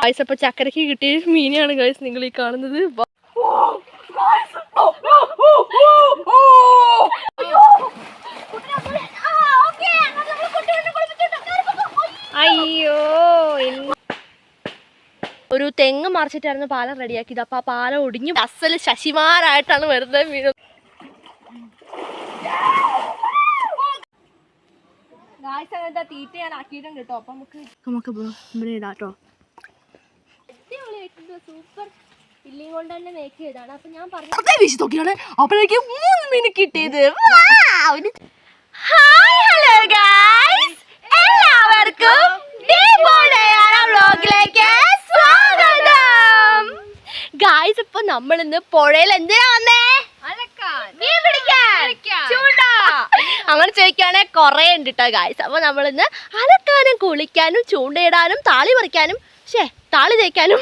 Guys അപ്പൊ ചക്കരക്ക് കിട്ടിയ മീനാണ് ഗായ്സ് നിങ്ങൾ ഈ കാണുന്നത്. അയ്യോ ഒരു തെങ്ങ് മറിച്ചിട്ടായിരുന്നു പാലം റെഡിയാക്കിയത്. അപ്പൊ ആ പാലം ഒടിഞ്ഞു അസൽ ശശിമാരായിട്ടാണ് ഗായ്സ് അങ്ങനത്തെ തീറ്റ ഞാൻ ആക്കിയിട്ടുണ്ട് കേട്ടോ അപ്പൊ നമുക്ക് നമുക്ക് ഇവിടെ ഇടാം കേട്ടോ സൂപ്പർ. ഇല്ലിയും കൊണ്ട് തന്നെ മേക്ക് ചെയ്താണ് അപ്പൊ ഞാൻ പറഞ്ഞു വീശി നോക്കിയാണ് അപ്പോഴേക്ക് മൂന്ന് മീൻ കിട്ടിയത്. ഹായ് ഹലോ ഗൈസ് എല്ലാവർക്കും വ്ലോഗിലേക്ക് സ്വാഗതം. ഗായ്സ് ഇപ്പൊ നമ്മളിന്ന് പുഴയിൽ എന്തിനാ വന്നേ? മീൻ പിടിക്കാൻ. ചൂണ്ട അങ്ങനെ ചോദിക്കുകയാണെ കുറേ ഉണ്ട് കേട്ടോ ഗായ്സ് അപ്പൊ നമ്മളിന്ന് അലക്കാനും കുളിക്കാനും ചൂണ്ടയിടാനും താളി പറിക്കാനും ശേ താളി തേക്കാനും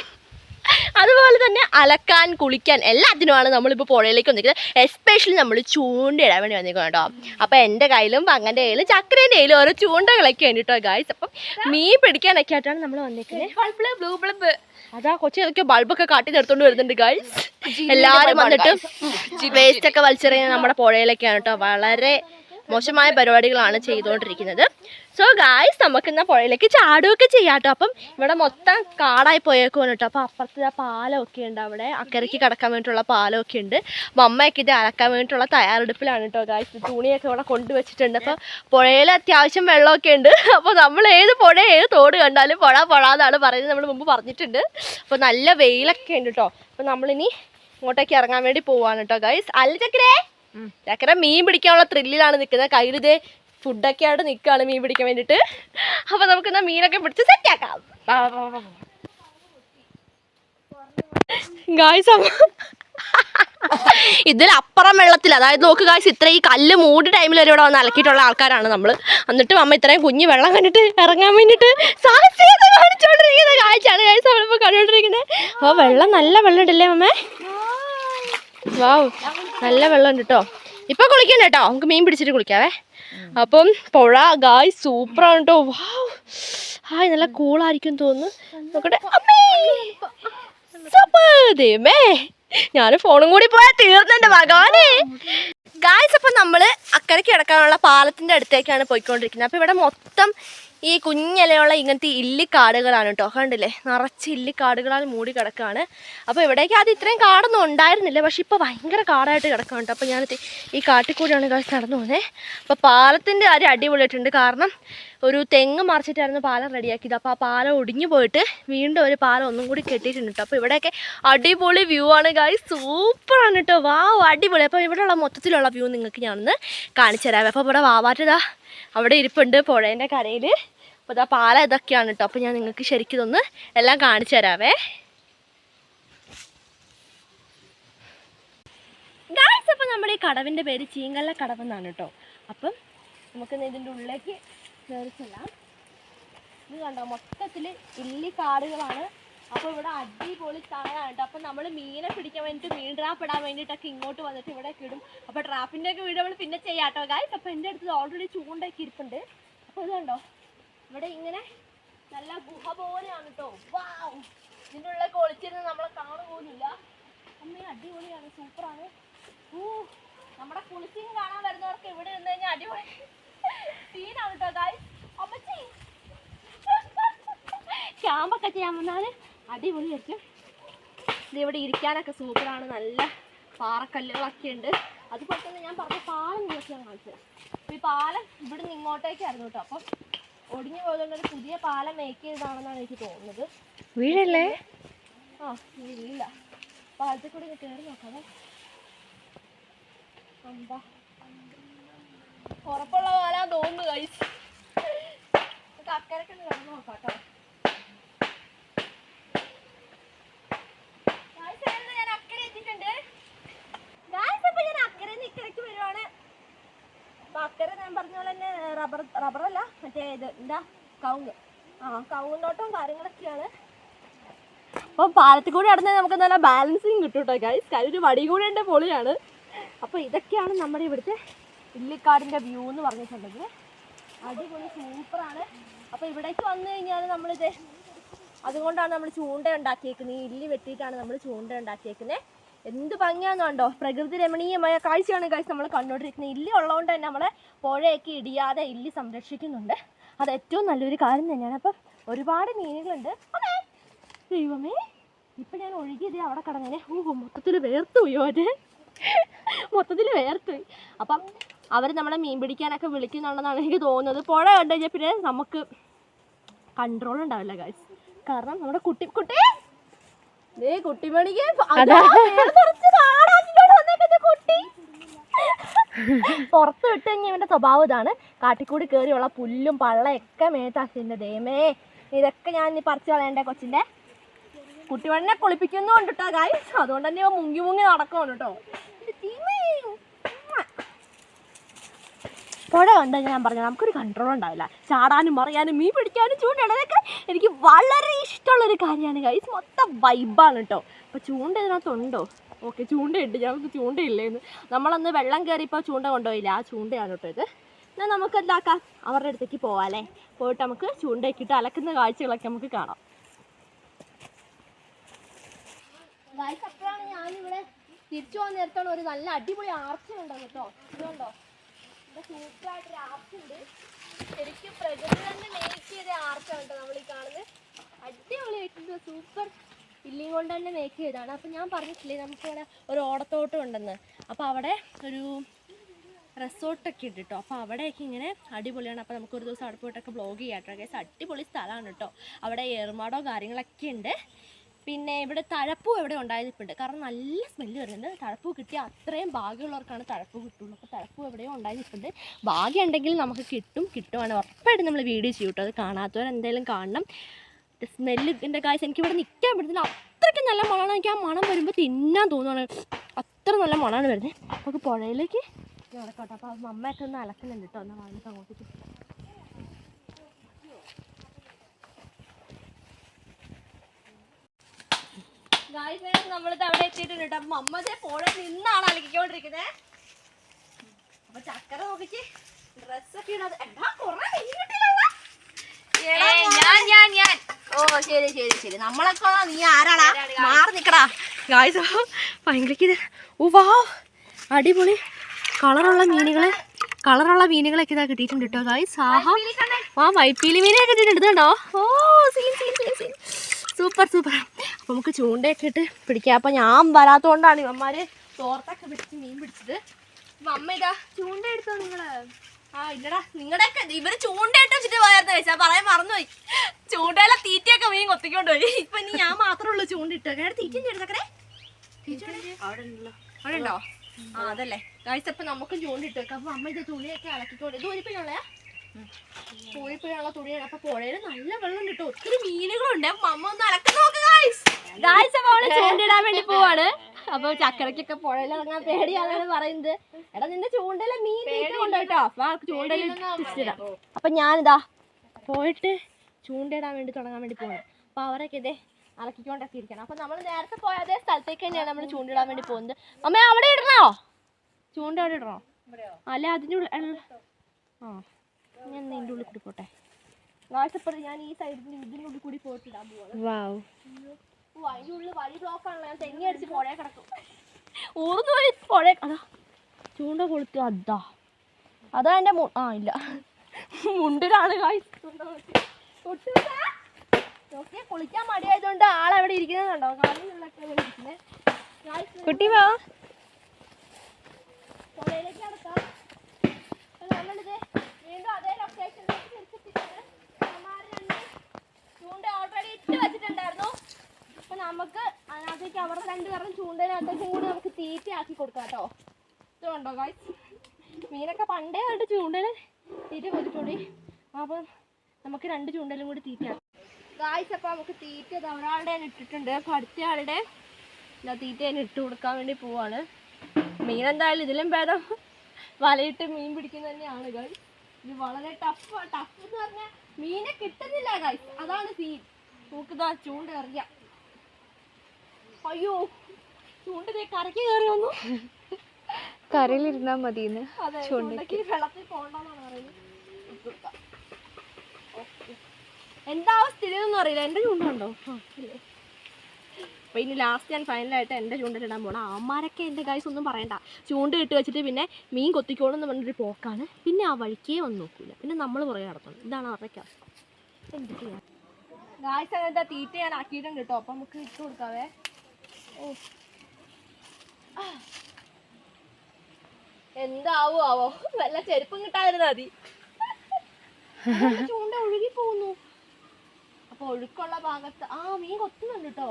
അതുപോലെ തന്നെ അലക്കാൻ കുളിക്കാൻ എല്ലാത്തിനുമാണ് നമ്മളിപ്പോൾ പുഴയിലേക്ക് വന്നിരിക്കുന്നത്. എസ്പെഷ്യലി നമ്മൾ ചൂണ്ടയിടാൻ വേണ്ടി വന്നിരിക്കുന്നത് കേട്ടോ. അപ്പോൾ എന്റെ കയ്യിലും പങ്ങന്റെ കയ്യിലും ചക്രേന്റെ കയ്യിലും ഓരോ ചൂണ്ടകളൊക്കെ ഉണ്ട് കേട്ടോ ഗായ്സ് അപ്പം മീൻ പിടിക്കാനൊക്കെ ആയിട്ടാണ് നമ്മൾ വന്നിരിക്കുന്നത് ബ്ലൂ ബ്ലബ് അതാ കൊച്ചി അതൊക്കെ ബൾബൊക്കെ കാട്ടി നിർത്തോണ്ട് വരുന്നുണ്ട് ഗായ്സ് എല്ലാവരും വന്നിട്ട് വേസ്റ്റ് ഒക്കെ വലിച്ചെറിയുന്നത് നമ്മുടെ പുഴയിലൊക്കെയാണ് കേട്ടോ. വളരെ മോശമായ പരിപാടികളാണ് ചെയ്തുകൊണ്ടിരിക്കുന്നത്. സോ ഗായ്സ് നമുക്ക് ഇന്ന് പുഴയിലേക്ക് ചാടുകയൊക്കെ ചെയ്യാം കേട്ടോ അപ്പം ഇവിടെ മൊത്തം കാടായി പോയേക്കുവാണ് കേട്ടോ അപ്പോൾ അപ്പുറത്ത് പാലമൊക്കെ ഉണ്ട് അവിടെ. അക്കരയ്ക്ക് കിടക്കാൻ വേണ്ടിയിട്ടുള്ള പാലമൊക്കെ ഉണ്ട്. അപ്പം അമ്മയൊക്കെ ഇത് അലക്കാൻ വേണ്ടിയിട്ടുള്ള തയ്യാറെടുപ്പിലാണ് കേട്ടോ ഗായ്സ് തുണിയൊക്കെ ഇവിടെ കൊണ്ടുവച്ചിട്ടുണ്ട്. അപ്പോൾ പുഴയിൽ അത്യാവശ്യം വെള്ളമൊക്കെ ഉണ്ട്. അപ്പോൾ നമ്മൾ ഏത് പുഴ ഏത് തോട് കണ്ടാലും പുഴ പുഴ എന്നാണ് പറയുന്നത്. നമ്മൾ മുമ്പ് പറഞ്ഞിട്ടുണ്ട്. അപ്പോൾ നല്ല വെയിലൊക്കെ ഉണ്ട് കേട്ടോ അപ്പോൾ നമ്മളിനി ഇങ്ങോട്ടേക്ക് ഇറങ്ങാൻ വേണ്ടി പോവാണ് കേട്ടോ ഗൈസ് അല്ല ചക്കരേ ചക്കര മീൻ പിടിക്കാനുള്ള ത്രില്ലിലാണ് നിൽക്കുന്നത്. കയ്യിൽ ഇതേ ഫുഡൊക്കെ ആയിട്ട് നിൽക്കുകയാണ് മീൻ പിടിക്കാൻ വേണ്ടിയിട്ട്. അപ്പോൾ നമുക്ക് എന്നാ മീനൊക്കെ പിടിച്ച് സെറ്റാക്കാം ഗായ്സ് ഇതിൽ അപ്പുറം വെള്ളത്തിൽ അതായത് നോക്ക് ഗായ്സ് ഇത്ര ഈ കല്ല് മൂടി ടൈമിൽ വരെ ഇവിടെ വന്ന് അലക്കിയിട്ടുള്ള ആൾക്കാരാണ് നമ്മൾ എന്നിട്ടും അമ്മ ഇത്രയും കുഞ്ഞ് വെള്ളം കണ്ടിട്ട് ഇറങ്ങാൻ വേണ്ടിയിട്ട് സാഹസികത കാണിച്ചുകൊണ്ടിരിക്കുന്ന കാഴ്ചയാണ് ഗായ്സ് നമ്മളിപ്പോൾ കണ്ടുകൊണ്ടിരിക്കുന്നത്. അപ്പോൾ വെള്ളം നല്ല വെള്ളം ഉണ്ടല്ലേ അമ്മേ? വാവ് നല്ല വെള്ളം ഉണ്ട് കേട്ടോ ഇപ്പൊ കുളിക്കണ്ട കേട്ടോ നമുക്ക് മീൻ പിടിച്ചിട്ട് കുളിക്കാവേ. അപ്പം പുഴ ഗായ് സൂപ്പറാണ് കേട്ടോ വാവ്. ഹായ് നല്ല കൂളായിരിക്കും തോന്നുന്നു. നോക്കട്ടെ. ദൈവമേ ഞാൻ ഫോണും കൂടി പോയാൽ തീർന്നെന്റെ ഭഗവാനെ. ഗായ്സ് അപ്പം നമ്മൾ അക്കരയ്ക്ക് കിടക്കാനുള്ള പാലത്തിന്റെ അടുത്തേക്കാണ് പോയിക്കൊണ്ടിരിക്കുന്നത്. അപ്പോൾ ഇവിടെ മൊത്തം ഈ കുഞ്ഞിലയുള്ള ഇങ്ങനത്തെ ഇല്ലിക്കാടുകളാണ് കേട്ടോ. കണ്ടില്ലേ? നിറച്ച് ഇല്ലിക്കാടുകളാൽ മൂടി കിടക്കുകയാണ് അപ്പോൾ ഇവിടേക്ക് ആദ്യം ഇത്രയും കാടൊന്നും ഉണ്ടായിരുന്നില്ല. പക്ഷേ ഇപ്പോൾ ഭയങ്കര കാടായിട്ട് കിടക്കുകയാണ് കേട്ടോ അപ്പോൾ ഞാൻ ഈ കാട്ടിൽ കൂടിയാണ് ഗായ്സ് നടന്നു പോകുന്നത് അപ്പോൾ പാലത്തിന്റെ കാര്യം അടിപൊളിയായിട്ടുണ്ട്. കാരണം ഒരു തെങ്ങ് മറിച്ചിട്ടായിരുന്നു പാലം റെഡിയാക്കിയത്. അപ്പോൾ ആ പാലം ഒടിഞ്ഞു പോയിട്ട് വീണ്ടും ഒരു പാലം ഒന്നും കൂടി കെട്ടിയിട്ടുണ്ട് കേട്ടോ. അപ്പോൾ ഇവിടെയൊക്കെ അടിപൊളി വ്യൂ ആണ് ഗായ് സൂപ്പറാണ് കേട്ടോ. വാ അടിപൊളി. അപ്പോൾ ഇവിടെയുള്ള മൊത്തത്തിലുള്ള വ്യൂ നിങ്ങൾക്ക് ഞാനൊന്ന് കാണിച്ചു തരാം. അപ്പോൾ ഇവിടെ വാവാറ്റതാ അവിടെ ഇരിപ്പുണ്ട് പുഴേന്റെ കരയിൽ. അപ്പോൾ ഇതാ പാലം ഇതൊക്കെയാണ് കേട്ടോ. അപ്പോൾ ഞാൻ നിങ്ങൾക്ക് ശരിക്കും ഇതൊന്ന് എല്ലാം കാണിച്ചു തരാവേ. ഗായ്സ് അപ്പോൾ നമ്മുടെ ഈ കടവിന്റെ പേര് ചീങ്കല്ല കടവെന്നാണ് കേട്ടോ. അപ്പം നമുക്ക് ഇതിന്റെ ഉള്ളിലേക്ക് കയറി ചെല്ലാം ഇത് കണ്ടോ മൊത്തത്തിൽ ഇല്ലി കാടുകളാണ്. അപ്പോൾ ഇവിടെ അടിപൊളി സ്ഥലമാണ് അപ്പൊ നമ്മൾ മീനെ പിടിക്കാൻ വേണ്ടിയിട്ട് മീൻ ട്രാപ്പ് ഇടാൻ വേണ്ടിയിട്ടൊക്കെ ഇങ്ങോട്ട് വന്നിട്ട് ഇവിടെ ഇടും. അപ്പോൾ ട്രാപ്പിന്റെ ഒക്കെ വീട് നമ്മൾ പിന്നെ ചെയ്യാട്ടോ ഗായ് ഗായ്സ് അപ്പോൾ എന്റെ അടുത്ത് ഓൾറെഡി ചൂണ്ടൊക്കെ ഇരിപ്പുണ്ട്. അപ്പോൾ ഇത് കണ്ടോ ഇവിടെ ഇങ്ങനെ നല്ല ഗുഹ പോലെയാണ് കേട്ടോ വാവ് ഇതിന്റെ ഉള്ളിലൊക്കെ ഒളിച്ചിരുന്ന് നമ്മളെ കാണുപോലില്ല അമ്മേ അടിപൊളിയാണ്. സൂപ്പറാണ്. ഊ നമ്മുടെ കുളിച്ചിങ് കാണാൻ വരുന്നവർക്ക് ഇവിടെ ഇരുന്ന് കഴിഞ്ഞാൽ അടിപൊളി. സീനാണ് കേട്ടോ ഗായ്സ് അമ്മച്ചി. ക്യാമ്പൊക്കെ ചെയ്യാൻ വന്നാൽ അടിപൊളിയായിരിക്കും വരും ഇവിടെ ഇരിക്കാനൊക്കെ സൂപ്പറാണ്. നല്ല പാറക്കല്ലുകളൊക്കെ ഉണ്ട്. അതുപോലെ തന്നെ ഞാൻ പറഞ്ഞ പാലം നിങ്ങൾക്ക് ഞാൻ കാണിച്ചത് ഈ പാലം ഇവിടെ നിന്ന് ഇങ്ങോട്ടേക്കായിരുന്നു കേട്ടോ. അപ്പം ഒടിഞ്ഞു പോയതുകൊണ്ട് ഒരു പുതിയ പാലം മേക്ക് ചെയ്തതാണെന്നാണ് എനിക്ക് തോന്നുന്നത്. വീഴല്ലേ? ആ ഇല്ല. പാലത്തിൽ കൂടി ഞാൻ കയറി നോക്കാമേ അമ്പ. ഉറപ്പുള്ള പാലാ തോന്നുന്നു കഴിച്ച് നമുക്ക് അക്കരക്ക് ഒന്ന് നോക്കാട്ടോ ഞാൻ അക്കരെ എത്തിയിട്ടുണ്ട്? അപ്പൊ ഞാൻ അക്കരെ നിന്ന് അപ്പൊ അക്കരെ ഞാൻ പറഞ്ഞ പോലെ തന്നെ റബ്ബർ റബ്ബറല്ല മറ്റേ ഇത് എന്താ? കവുങ്ങ്. ആ കവുങ്ങ് തോട്ടം കാര്യങ്ങളൊക്കെയാണ്. അപ്പോൾ പാലത്തിൽ കൂടി നടന്നാൽ നമുക്ക് നല്ല ബാലൻസിങ് കിട്ടും കേട്ടോ ഗൈസ് കാര്യം ഒരു വടി കൂടെ ഉണ്ട് പൊളിയാണ്. അപ്പോൾ ഇതൊക്കെയാണ് നമ്മുടെ ഇവിടുത്തെ ഇല്ലിക്കാടിന്റെ വ്യൂ എന്ന് പറഞ്ഞിട്ടുണ്ടെങ്കിൽ അടിപൊളി സൂപ്പറാണ് അപ്പോൾ ഇവിടേക്ക് വന്നു കഴിഞ്ഞാൽ നമ്മളിത് അതുകൊണ്ടാണ് നമ്മൾ ചൂണ്ട ഉണ്ടാക്കിയേക്കുന്നത് ഈ ഇല്ലി വെട്ടിയിട്ടാണ് നമ്മൾ ചൂണ്ട ഉണ്ടാക്കിയേക്കുന്നത് എന്ത് ഭംഗിയാണെന്നുണ്ടോ പ്രകൃതി രമണീയമായ കാഴ്ചയാണ് കാഴ്ച നമ്മൾ കണ്ടുകൊണ്ടിരിക്കുന്നത്. ഇല്ലി ഉള്ളതുകൊണ്ട് തന്നെ നമ്മളെ പുഴയൊക്കെ ഇടിയാതെ ഇല്ലി സംരക്ഷിക്കുന്നുണ്ട്. അത് ഏറ്റവും നല്ലൊരു കാര്യം തന്നെയാണ്. അപ്പം ഒരുപാട് മീനുകളുണ്ട്. അതെ ദൈവമേ ഇപ്പൊ ഞാൻ ഒഴുകിയത് അവിടെ കടന്നേനെ. ഓ മൊത്തത്തിൽ വേർത്തു അത് മൊത്തത്തിൽ വേർത്തുപോയി. അപ്പം അവർ നമ്മളെ മീൻ പിടിക്കാനൊക്കെ വിളിക്കുന്നുണ്ടെന്നാണ് എനിക്ക് തോന്നുന്നത്. പുഴ കണ്ടു കഴിഞ്ഞാൽ പിന്നെ നമുക്ക് കൺട്രോൾ ഉണ്ടാവില്ല ഗൈസ് കാരണം നമ്മുടെ കുട്ടി കുട്ടി! ദേ കുട്ടിമണിക്ക് കുട്ടി! പുറത്ത് വിട്ട് കഴിഞ്ഞാൽ ഇവന്റെ സ്വഭാവം ഇതാണ്. കാട്ടിക്കൂടി കയറിയുള്ള പുല്ലും പള്ളയൊക്കെ മേത്താശിന്റെ ദേമേ ഇതൊക്കെ ഞാൻ ഇനി പറിച്ചു കളയണ്ടേ കൊച്ചിന്റെ? കുട്ടിവണ്ണനെ കുളിപ്പിക്കുന്നുണ്ട് കേട്ടോ ഗായ് അതുകൊണ്ട് തന്നെ മുങ്ങി മുങ്ങി നടക്കുന്നുണ്ട് കേട്ടോ പുഴ കണ്ടാൽ ഞാൻ പറഞ്ഞു നമുക്കൊരു കൺട്രോൾ ഉണ്ടാവില്ല. ചാടാനും മറിയാനും മീൻ പിടിക്കാനും ചൂണ്ടയിടാനൊക്കെ എനിക്ക് വളരെ ഇഷ്ടമുള്ളൊരു കാര്യമാണ് ഗൈസ് മൊത്തം വൈബാണ് കേട്ടോ അപ്പോൾ ചൂണ്ട ഇതിനകത്തുണ്ടോ? ഓക്കെ ചൂണ്ടയുണ്ട്. ഞങ്ങൾക്ക് ചൂണ്ടയില്ലേന്ന്. നമ്മളന്ന് വെള്ളം കയറിയപ്പോൾ ചൂണ്ട കൊണ്ടുപോയില്ല. ആ ചൂണ്ടയാണ് കേട്ടോ ഇത്. എന്നാൽ നമുക്ക് എന്താക്കാം? അവരുടെ അടുത്തേക്ക് പോവാല്ലേ പോയിട്ട് നമുക്ക് ചൂണ്ടയൊക്കെ ഇട്ട് അലക്കുന്ന കാഴ്ചകളൊക്കെ നമുക്ക് കാണാം. അപ്പോഴാണ് ഞാനിവിടെ തിരിച്ചു പോകാൻ നേരത്താണ് ഒരു നല്ല അടിപൊളി ആർച്ച കേട്ടോ. ഇതുണ്ടോ? ഇവിടെ സൂപ്പറായിട്ടൊരു ആർച്ച് ഉണ്ട്. ശരിക്കും പ്രകൃതി തന്നെ മേക്ക് ചെയ്ത ആർച്ചാണ് കേട്ടോ നമ്മൾ ഈ കാണുന്നത്. അടിപൊളിയായിട്ടുണ്ട്. സൂപ്പർ ഇല്ലിയും കൊണ്ട് തന്നെ മേക്ക് ചെയ്താണ് അപ്പം ഞാൻ പറഞ്ഞിട്ടില്ലേ നമുക്കിവിടെ ഒരു ഓടത്തോട്ടം ഉണ്ടെന്ന്. അപ്പോൾ അവിടെ ഒരു റിസോർട്ടൊക്കെ ഉണ്ട് കേട്ടോ. അപ്പോൾ അവിടെയൊക്കെ ഇങ്ങനെ അടിപൊളിയാണ്. അപ്പോൾ നമുക്ക് ഒരു ദിവസം അവിടെ പോയിട്ടൊക്കെ ബ്ലോഗ് ചെയ്യാം കേട്ടോ. അടിപൊളി സ്ഥലമാണ് കേട്ടോ. അവിടെ ഏർമാടോ കാര്യങ്ങളൊക്കെ ഉണ്ട്. പിന്നെ ഇവിടെ തഴപ്പൂ ഇവിടെ ഉണ്ടായിട്ടുണ്ട് കാരണം നല്ല സ്മെല്ല് വരുന്നുണ്ട്. തഴപ്പൂ കിട്ടിയ അത്രയും ഭാഗ്യമുള്ളവർക്കാണ് തഴപ്പൂ കിട്ടുള്ളൂ. അപ്പോൾ തഴപ്പൂ എവിടെയോ ഉണ്ടായിരിപ്പുണ്ട്. ഭാഗ്യം ഉണ്ടെങ്കിൽ നമുക്ക് കിട്ടും. കിട്ടുവാണ് ഉറപ്പായിട്ടും നമ്മൾ വീഡിയോ ചെയ്യും കേട്ടോ. അത് കാണാത്തവർ എന്തായാലും കാണണം. സ്മെല്ലിന്റെ കാഴ്ച എനിക്ക് ഇവിടെ നിൽക്കാൻ പറ്റുന്നില്ല. അത്രയ്ക്ക് നല്ല മണമാണ്. എനിക്ക് ആ മണം വരുമ്പോൾ തിന്നാൻ തോന്നുവാണ്. അത്ര നല്ല മണമാണ് വരുന്നത്. നമുക്ക് പുഴയിലേക്ക് നടക്കട്ടെ അപ്പോൾ അമ്മയൊക്കെ ഒന്ന് അലക്കുന്നുണ്ട് കേട്ടോ. എന്നാൽ അങ്ങോട്ടേക്ക് നമ്മളിത് അവിടെ എത്തിയിട്ടുണ്ട് കേട്ടോ. മമ്മതേ പോളെ നിന്നാണ് അലക്കിക്കൊണ്ടിരിക്കുന്നത് അപ്പൊ ചക്കര നോക്കിച്ച് ഡ്രസ്സൊക്കെ ഇടാതെ. എടാ കൊറേ ഞാൻ ഞാൻ ഞാൻ. ഓ ശരി ശരി ശരി. നമ്മളൊക്കെ നീ ആരാടാ? മാറി നിക്കടാ. ഗായ്സ് ഭയങ്കര ഓ വാ. അടിപൊളി. കളറുള്ള മീനുകൾ. കളറുള്ള മീനുകളൊക്കെ ഇതാ കിട്ടിയിട്ടുണ്ട് കേട്ടോ ഗായ്സ് ആഹാ. ആ വൈപ്പീലി മീനൊക്കെ കിട്ടിയിട്ടുണ്ട് കേട്ടോ കണ്ടോ? ഓ scene scene scene scene. Super super. അപ്പൊ നമുക്ക് ചൂണ്ടയൊക്കെ ഇട്ട് പിടിക്കാം. അപ്പൊ ഞാൻ കൊണ്ടാണ് ഇവന്മാര് തോർത്തൊക്കെ പിടിച്ച് മീൻ പിടിച്ചത്. അപ്പൊ അമ്മ ഇതാ ചൂണ്ട എടുത്തോ നിങ്ങൾ? ആ ഇല്ലടാ. നിങ്ങളുടെയൊക്കെ ഇവർ ചൂണ്ടയിട്ട് വെച്ചിട്ട് പോയായിരുന്നു കഴിച്ചാ പറയാൻ മറന്നുപോയി. ചൂണ്ടയിലെ തീറ്റയൊക്കെ മീൻ കൊത്തിക്കൊണ്ട് പോയി. ഇപ്പൊ ഇനി ഞാൻ മാത്രമേ ഉള്ളൂ ചൂണ്ട ഇട്ടോ കേട്ടോ തീറ്റ എടുത്തക്കടേ അവിടെ ഉണ്ടോ? ആ അതല്ലേ. കഴിച്ച നമുക്ക് ചൂണ്ട ചൂണ്ടിട്ട് വെക്കാം. അപ്പൊ അമ്മ ഇത് തുണിയൊക്കെ അളക്കിക്കോട്ടെ ഇത് ഊരിപ്പിനുള്ള ഊരിപ്പിനുള്ള തുണിയാണ് അപ്പൊ പുഴയിൽ നല്ല വെള്ളം കിട്ടും. ഒത്തിരി മീനുകളുണ്ട്. മമ്മ ഒന്ന് അലക്കി നോക്ക് ഗായ്സ് ഗായ്സ് അപ്പൊ അവൾ ചൂണ്ടിടാൻ വേണ്ടി പോവാണ്. അപ്പൊ ചക്കരക്കൊക്കെ പുഴയിൽ ഇറങ്ങാൻ പേടിയാണെന്ന് പറയുന്നത്. എടാ നിന്റെ ചൂണ്ടയിലെ മീൻ തീറ്റ കൊണ്ടുപോയിട്ടോ അപ്പൊ ആ ചൂണ്ടയിൽ ഇട്ടിടാം അപ്പൊ ഞാനിതാ പോയിട്ട് ചൂണ്ടയിടാൻ വേണ്ടി തുടങ്ങാൻ വേണ്ടി പോവാണ്. അപ്പൊ അവരൊക്കെ ഇതേ അലക്കിക്കൊണ്ടൊക്കെ ഇരിക്കണം അപ്പൊ നമ്മൾ നേരത്തെ പോയ അതേ സ്ഥലത്തേക്ക് തന്നെയാണ് നമ്മൾ ചൂണ്ടിടാൻ വേണ്ടി പോകുന്നത്. അമ്മ അവിടെ ഇടണോ? ചൂണ്ട അവിടെ ഇടണോ? അല്ല അതിന്റെ ആ. ഞാൻ നിന്റെ ഉള്ളിൽ കൂടി പോട്ടെ. വാട്സപ്പ് ഞാൻ ഈ സൈഡിൽ ഇതിന്റെ ഉള്ളിൽ കൂടി പോയിട്ടിടാൻ പോവാണ്. അതിന്റെ ഉള്ളിൽ വഴി ബ്ലോക്കാണല്ലോ ഞാൻ തെങ്ങി അടിച്ച് പുഴയെ കിടക്കും. ഊർന്നു പോയി പുഴയെ അതാ ചൂണ്ട കൊളുത്തി അതാ. അതാ എന്റെ ആ ഇല്ല. മുണ്ടിലാണ് കായ് നോക്കിയാ കുളിക്കാൻ മടിയായതുകൊണ്ട് ആളവിടെ ഇരിക്കുന്നത് കണ്ടോ? കാലിലൊക്കെ ഇരിക്കുന്നത് കുട്ടി വാ. പുഴയിലേക്ക് നടക്കാം. വീണ്ടും അതേ ലൊക്കേഷനിലേക്ക് തിരിച്ചെത്തിയിട്ടുണ്ട്. അമ്മമാര് രണ്ട് ചൂണ്ട ഓൾറെഡി ഇട്ട് വെച്ചിട്ടുണ്ടായിരുന്നു. അപ്പൊ നമുക്ക് അതിനകത്തേക്ക് അവരുടെ രണ്ടുപേരും ചൂണ്ടയിനകത്തേക്കും കൂടി നമുക്ക് തീറ്റ ആക്കി കൊടുക്കാം കേട്ടോ. ഇതുണ്ടോ ഗായ്സ് മീനൊക്കെ പണ്ടേ ആയിട്ട് ചൂണ്ടയിൽ തീറ്റ കൊടുത്തോടി അപ്പം നമുക്ക് രണ്ട് ചൂണ്ടയിലും കൂടി തീറ്റ ഗായ്സ് അപ്പോൾ നമുക്ക് തീറ്റ ഒരാളുടെ ഇട്ടിട്ടുണ്ട്. അപ്പോൾ അടുത്ത ആളുടെ തീറ്റ അതിന് ഇട്ട് കൊടുക്കാൻ വേണ്ടി പോവാണ്. മീൻ എന്തായാലും ഇതിലും ഭേദം വലയിട്ട് മീൻ പിടിക്കുന്ന തന്നെയാണ് ഗൈസ് ഇത് വളരെ ടഫ് ടഫ് എന്ന് പറഞ്ഞാൽ മീനെ കിട്ടുന്നില്ല ഗൈസ് അതാണ് സീൻ നോക്കുതാ ചൂണ്ട എറിയാം. അയ്യോ ചൂണ്ട ദേ കരയ്ക്ക് കയറി വന്നു. കരയിലിരുന്നാ മതി ചൂണ്ടക്ക് വെള്ളത്തിൽ പറയുന്നത്. എന്താ സ്ഥിതി എന്നൊന്നും അറിയില്ല. എന്റെ ചൂണ്ടുണ്ടോ? അപ്പോൾ ഇനി ലാസ്റ്റ് ഞാൻ ഫൈനലായിട്ട് എന്റെ ചൂണ്ടയിലിടാൻ പോകണം അമ്മമാരൊക്കെ എന്റെ ഗൈസ് ഒന്നും പറയണ്ട. ചൂണ്ട ഇട്ട് വെച്ചിട്ട് പിന്നെ മീൻ കൊത്തിക്കോളും എന്ന് പറഞ്ഞൊരു പോക്കാണ്. പിന്നെ ആ വഴിക്കേ വന്ന് നോക്കില്ല പിന്നെ നമ്മൾ പുറകെ നടത്തണം. ഇതാണ് അവരുടെ എന്ത് ചെയ്യാം ഗായ്സ് അങ്ങനത്തെ തീറ്റ ഞാൻ ആക്കിയിട്ടുണ്ട് കേട്ടോ അപ്പം നമുക്ക് ഇട്ട് കൊടുക്കാവേ. ഓ. എന്താവോ ആവോ വല്ല ചെരുപ്പും കിട്ടാതിരുന്നാ മതി. ചൂണ്ട ഒഴുകി പോകുന്നു. അപ്പൊ ഒഴുക്കുള്ള ഭാഗത്ത് ആ മീൻ കൊത്തുന്നുണ്ട് കേട്ടോ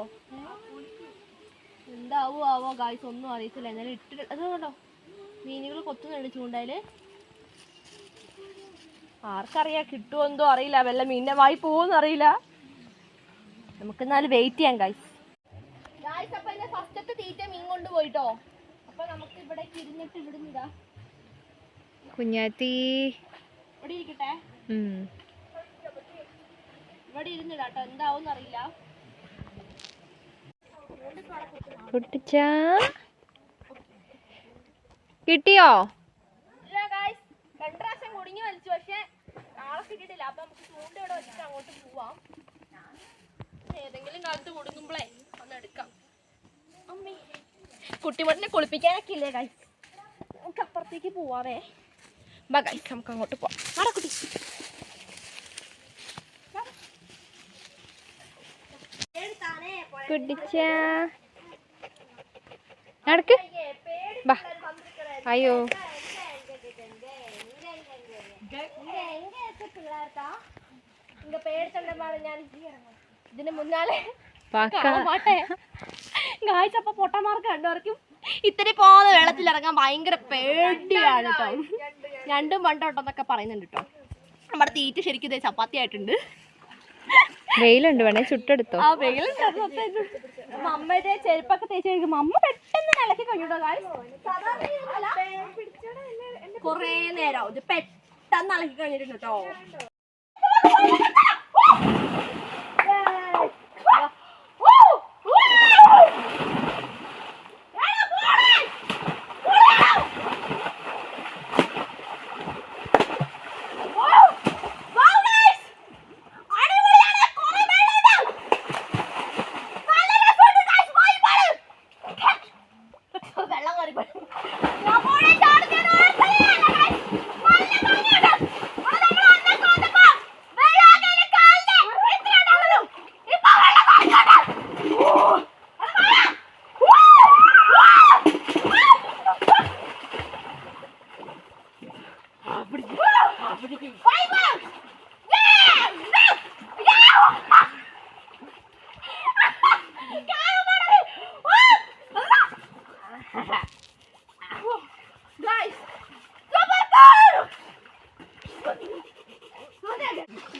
എന്താവോ ആവോ ഗായ്സ് ഒന്നും അറിയത്തില്ല. എന്നാലും ഇട്ടിട്ട് അത് കണ്ടോ? മീനുകൾ കൊത്തുന്നുണ്ട് ചൂണ്ടയിൽ. ആർക്കറിയാം കിട്ടുമോ എന്തോ അറിയില്ല. വല്ല മീനിന്റെ വായി പോകുമെന്ന് അറിയില്ല. നമുക്ക് എന്നാലും വെയിറ്റ് ചെയ്യാം ഗായ്സ് ഗായ്സ് അപ്പൊ എന്റെ ഫസ്റ്റത്തെ തീറ്റ മീൻ കൊണ്ടുപോയിട്ടോ. അപ്പൊ നമുക്ക് ഇവിടെ ഇരുന്നിട്ട് ഇവിടുന്ന് ഇതാ. കുഞ്ഞാത്തി. ഇവിടെ ഇരിക്കട്ടെ. ഇവിടെ ഇരുന്നിടാട്ടോ എന്താവും അറിയില്ല. കുട്ടിച്ചാ കിട്ടിയോ? രണ്ട് പ്രാവശ്യം കുടുങ്ങി വലിച്ചു പക്ഷെ ആളെ കിട്ടിയിട്ടില്ല. അപ്പൊ നമുക്ക് ചൂണ്ട ഇവിടെ വെച്ചിട്ട് അങ്ങോട്ട് പോവാം. ഏതെങ്കിലും കാലത്ത് കുടുങ്ങുമ്പോഴേ ഒന്ന് എടുക്കാം. അമ്മേ കുട്ടിമട്ടിനെ കുളിപ്പിക്കാനൊക്കെ ഇല്ലേ ഗൈസ് നമുക്ക് അപ്പുറത്തേക്ക് പോവാവേ. ബാ ഗൈസ് നമുക്ക് അങ്ങോട്ട് പോവാം. ആടാ കുട്ടി. പിടിച്ച നടക്ക്. ബാ. അയ്യോ. ഇതിന് മുന്നാലെ ഗായ്സ് ഇത്തിരി പോലെ വെള്ളത്തിൽ ഇറങ്ങാൻ ഭയങ്കര പേടിയാണ് കേട്ടോ. രണ്ടും പണ്ടോട്ടെന്നൊക്കെ പറയുന്നുണ്ട് കേട്ടോ. നമ്മുടെ തീറ്റ ശരിക്കും ചപ്പാത്തി ആയിട്ടുണ്ട്. വെയിലുണ്ട് വേണേ ചുട്ടെടുത്തോ. ആ വെയിലുണ്ട്. മമ്മയുടെ ചെരുപ്പൊക്കെ തേച്ച് കഴിക്കും മമ്മ പെട്ടെന്ന് നിലക്കി കഴിഞ്ഞിട്ടോ കൊറേ നേരം ഇത് പെട്ടെന്ന് ഇളക്കി കഴിഞ്ഞിട്ടുണ്ട് കേട്ടോ വെള്ളം കയറി പോയി. ഞാൻ പോണേ ചാടുന്നതിന് ഓർമ്മയില്ല, guys. നല്ല ഭംഗിയുണ്ട്. അത് നമ്മൾ അന്നൊക്കെ വന്നപ്പോ വെള്ളാകയിൽ കാലിൽ ഇത്ര ഉണ്ടാവുള്ളൂ. ഇപ്പൊ വെള്ളം കയറിക്കോട്ടെ. ഊ. അത് മഴ. ഊ. ഊ. Fiber. Yeah. Yeah. കായമാണ്. ഊ. Guys, super cool!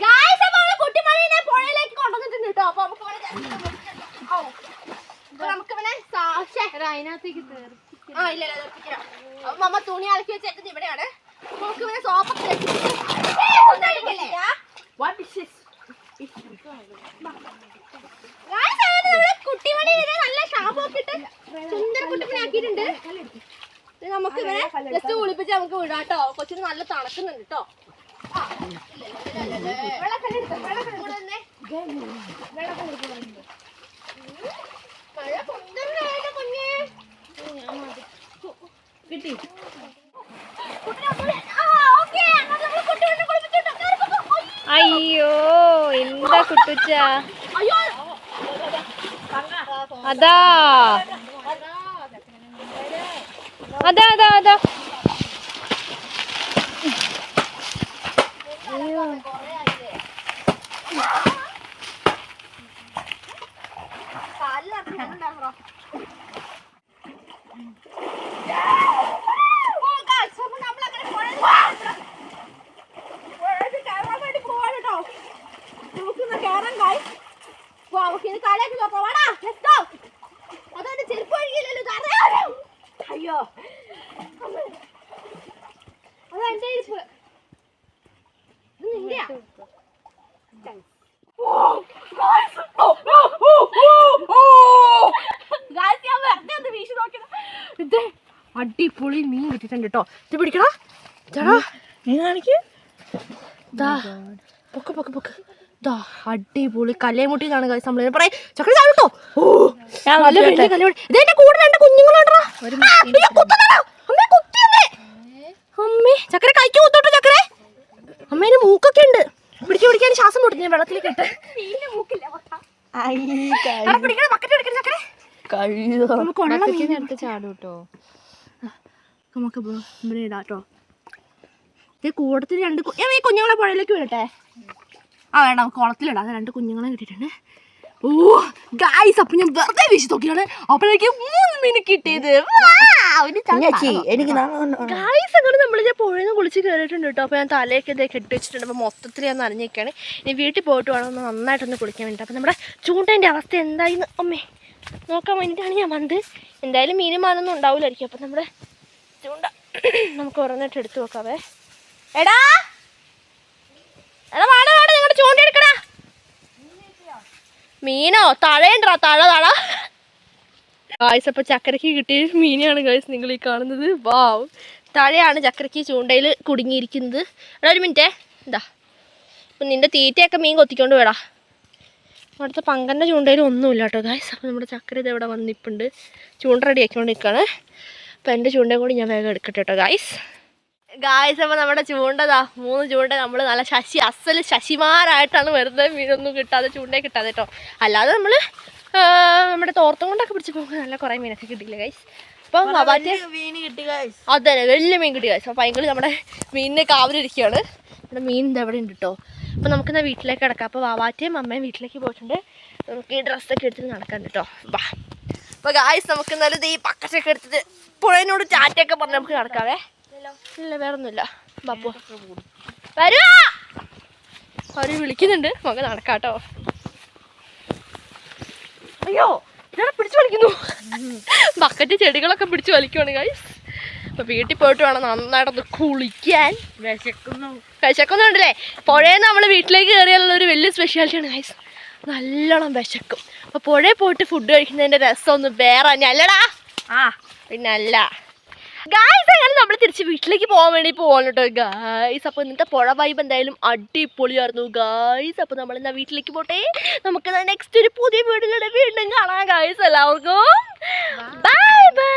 Guys, അപ്പൊ നമ്മൾ കുട്ടിമണീനെ പുഴയിലേക്ക് കൊണ്ടുവന്നിട്ടുണ്ട് കേട്ടോ. അപ്പൊ നമുക്ക് ഇവിടെ just ഒന്ന് മുക്കിയെടുക്കാം. ഔ. അപ്പൊ നമുക്ക് ഇവനെ ശ്ശെ. ആ, ഇല്ല, മമ്മ തുണി അലക്കി വെച്ചേക്കുന്നത് ഇവിടെയാണ്. നമുക്ക് ഇവനെ സോപ്പൊക്കെ കുട്ടിമണീനെ നല്ല ഷാമ്പൊക്കെ ഇട്ട് സുന്ദര കുട്ടിമണി ആക്കിയിട്ടുണ്ട്. നമുക്ക് ഇവനെ ജസ്റ്റ് കുളിപ്പിച്ച് നമുക്ക് വിടാം കേട്ടോ. കൊച്ചിന് നല്ല തണക്കുന്നുണ്ട് കേട്ടോ. ആ, ഇല്ല, ഇല്ല, ഇല്ല, ഇല്ല, ഇല്ല. വെള്ളക്കല്ല് എടുത്തോ, വെള്ളക്കല്ല് കൂടെ വന്നേ. വെള്ളക്കല്ല് എടുത്തോ, വന്നേ. ഉം. മഴ കൊണ്ടുവരണേ കുഞ്ഞേ. കിട്ടി കുട്ടീനെ കുളി- ആ, okay. അങ്ങനെ നമ്മൾ കുട്ടീനെ കുളിപ്പിച്ചു വിട്ടോ. കേറി പൊക്കോ. അയ്യോ എന്താ കുട്ടുച്ച അയ്യോ. അതാ അതാ അതാ അതാ അയ്യോ കുറേ ആയില്ലേ? കാലിൽ ഇറക്കിയിട്ടുണ്ടായിരുന്നോ? ഓ, guys, അപ്പൊ നമ്മളങ്ങനെ പുഴയിൽ പോവാണ്. പുഴയിൽ കയറാൻ വേണ്ടി പോവാണ് കേട്ടോ. നമുക്കിന്ന് കയറാം, guys. വാ, നമുക്കിനി കാലേക്ക് നോക്കാം. വാടാ, let's go. അതെന്റെ ചെരുപ്പ് ഒഴുകിയില്ലല്ലോ, കയറാം. അയ്യോ അതെന്റെ ഇരിപ്പ് ഇത് നിന്റെയാ Guys, ഞാൻ വെറുതെ ഒന്ന് വീശി നോക്കിയതാ. ഇത് അടിപൊളി കിട്ടിയിട്ടുണ്ട് കേട്ടോ ഇത് പിടിക്കടാ. ചേടാ നീ കാണിക്ക്. ദാ. പൊക്ക് പൊക്ക് പൊക്ക്. ദാ അടിപൊളി കലേമുട്ടി കാണുക നമ്മൾ പറയാം ചക്കര ചാവിട്ടോ ഓ നല്ല വലിയ കൂടെ രണ്ട് കുഞ്ഞുങ്ങളുണ്ടോ അമ്മേ ചക്കര കൈക്ക് കുത്തോട്ടോ ചക്കര അമ്മേന് മൂക്കൊക്കെ ഉണ്ട്. പിടിച്ചു പിടിക്കാൻ ശ്വാസം മുട്ടി. ഞാൻ വെള്ളത്തിലേക്ക് ഇട്ട്. അവിടെ പിടിക്കണം ബക്കറ്റ് എടുക്കണം ചക്കര നമുക്ക് ഉള്ള മീൻ അടുത്ത് ചാടും കേട്ടോ നമുക്ക് ഇവിടെ ഇടാം കേട്ടോ കൂടത്തിൽ രണ്ട് ഞാൻ ഈ കുഞ്ഞുങ്ങളെ പുഴയിലേക്ക് വിടട്ടെ. ആ വേണ്ട കുളത്തിലിടാം രണ്ട് കുഞ്ഞുങ്ങളെ കിട്ടിയിട്ടുണ്ട്. ഓ ഗായ്സ് അപ്പൊ ഞാൻ വെറുതെ വീശി നോക്കിയാണ് അപ്പോഴേക്ക് മൂന്ന് മീൻ കിട്ടിയത്. ഗായ്സ് അങ്ങനെ നമ്മൾ ഞാൻ പുഴയിൽ കുളിച്ച് കയറിയിട്ടുണ്ട് കേട്ടോ അപ്പൊ ഞാൻ തലയൊക്കെ ഇതേ കെട്ടി വെച്ചിട്ടുണ്ട്. അപ്പൊ മൊത്തത്തിൽ ഞാൻ നനഞ്ഞേക്കാണ് ഇനി വീട്ടിൽ പോയിട്ട് വേണം ഒന്ന് നന്നായിട്ടൊന്ന് കുളിക്കാൻ വേണ്ടി അപ്പൊ നമ്മുടെ ചൂണ്ടേന്റെ അവസ്ഥ എന്തായിന്ന്? അമ്മേ നോക്കാൻ വേണ്ടിയിട്ടാണ് ഞാൻ വന്നത് എന്തായാലും മീനും മാനൊന്നും ഉണ്ടാവില്ലായിരിക്കും. അപ്പൊ നമ്മുടെ ചൂണ്ട നമുക്ക് ഓരോന്നിട്ട് എടുത്തു നോക്കാവേ എടാ! എടാ വാടാ വാടാ നിങ്ങളുടെ ചൂണ്ട എടുക്കടാ മീനോ തഴയുണ്ടാ തഴ തഴ. ഗായ്സ് അപ്പോൾ ചക്കരയ്ക്ക് കിട്ടിയ മീനെയാണ് ഗായ്സ് നിങ്ങൾ ഈ കാണുന്നത്. വാവ് തഴയാണ് ചക്കരയ്ക്ക് ചൂണ്ടയിൽ കുടുങ്ങിയിരിക്കുന്നത്. എടാ ഒരു മിനിറ്റേ. എന്താ അപ്പം നിന്റെ തീറ്റയൊക്കെ മീൻ കൊത്തിക്കൊണ്ട് വേടാ അവിടുത്തെ പങ്കന്റെ ചൂണ്ടയിൽ ഒന്നുമില്ല കേട്ടോ ഗായ്സ് അപ്പോൾ നമ്മുടെ ചക്കര ഇത് ഇവിടെ വന്നിപ്പുണ്ട്. ചൂണ്ട റെഡി ആക്കിക്കൊണ്ട് നിൽക്കുകയാണ് അപ്പോൾ എന്റെ ചൂണ്ടയും കൂടി ഞാൻ വേഗം എടുക്കട്ടെ കേട്ടോ ഗായ്സ് ഗായ്സ് അപ്പോൾ നമ്മുടെ ചൂണ്ടതാ മൂന്ന് ചൂണ്ട നമ്മൾ നല്ല ശശി അസൽ ശശിമാരായിട്ടാണ് വെറുതെ മീനൊന്നും കിട്ടാതെ ചൂണ്ടയെ കിട്ടാതെ കേട്ടോ അല്ലാതെ നമ്മൾ നമ്മുടെ തോർത്തം കൊണ്ടൊക്കെ പിടിച്ച് പോകുമ്പോൾ നല്ല കുറേ മീനൊക്കെ കിട്ടിയില്ല ഗൈസ് അപ്പം. അതെ വലിയ മീൻ കിട്ടി ഗൈസ് അപ്പോൾ ഭയങ്കര നമ്മുടെ മീനിനെ കാവലിരിക്കുകയാണ്. നമ്മുടെ മീൻ ഇത് എവിടെ ഉണ്ട് കേട്ടോ അപ്പോൾ നമുക്കിന്ന് വീട്ടിലേക്ക് കിടക്കാം. അപ്പോൾ വാവാറ്റയും അമ്മയും വീട്ടിലേക്ക് പോയിട്ടുണ്ട്. നമുക്ക് ഈ ഡ്രസ്സൊക്കെ എടുത്തിട്ട് നടക്കാൻ കേട്ടോ വാ. അപ്പോൾ ഗായ്സ് നമുക്ക് എന്നാലും ഈ പക്കച്ചൊക്കെ എടുത്തിട്ട് പുഴയിനോട് ചാറ്റൊക്കെ പറഞ്ഞ് നമുക്ക് നടക്കാവേ. ഇല്ല വേറെ ഒന്നുമില്ല ബാപ്പു വരുവാ! അവർ വിളിക്കുന്നുണ്ട്? നമുക്ക് നടക്കാട്ടോ. അയ്യോ ഇയാളെ പിടിച്ചു വലിക്കുന്നു? ബക്കറ്റ് ചെടികളൊക്കെ പിടിച്ചു വലിക്കുവാണ് ഗൈസ് അപ്പൊ വീട്ടിൽ പോയിട്ട് വേണം നന്നായിട്ടൊന്ന് കുളിക്കാൻ. വിശക്കുന്നു. വിശക്കുന്നുണ്ടല്ലേ? പുഴയിൽ നമ്മൾ വീട്ടിലേക്ക് കയറിയാലുള്ള ഒരു വലിയ സ്പെഷ്യാലിറ്റിയാണ് ഗൈസ് നല്ലോണം വിശക്കും. അപ്പൊ പുഴയിൽ പോയിട്ട് ഫുഡ് കഴിക്കുന്നതിന്റെ രസം രസമൊന്നും വേറെ അല്ലടാ. ആ. പിന്നെ അല്ല. ഗായ്സ് അങ്ങനെ നമ്മൾ തിരിച്ച് വീട്ടിലേക്ക് പോകാൻ വേണ്ടി പോകാൻ കേട്ടോ ഗായ്സ് അപ്പോൾ ഇന്നത്തെ പുഴ വൈബ് എന്തായാലും അടിപൊളിയായിരുന്നു ഗായ്സ് അപ്പോൾ നമ്മൾ എന്നാ വീട്ടിലേക്ക് പോട്ടെ. നമുക്ക് നെക്സ്റ്റ് ഒരു പുതിയ വീടിലൂടെ വീണ്ടും കാണാം ഗായ്സ് എല്ലാവർക്കും. Bye bye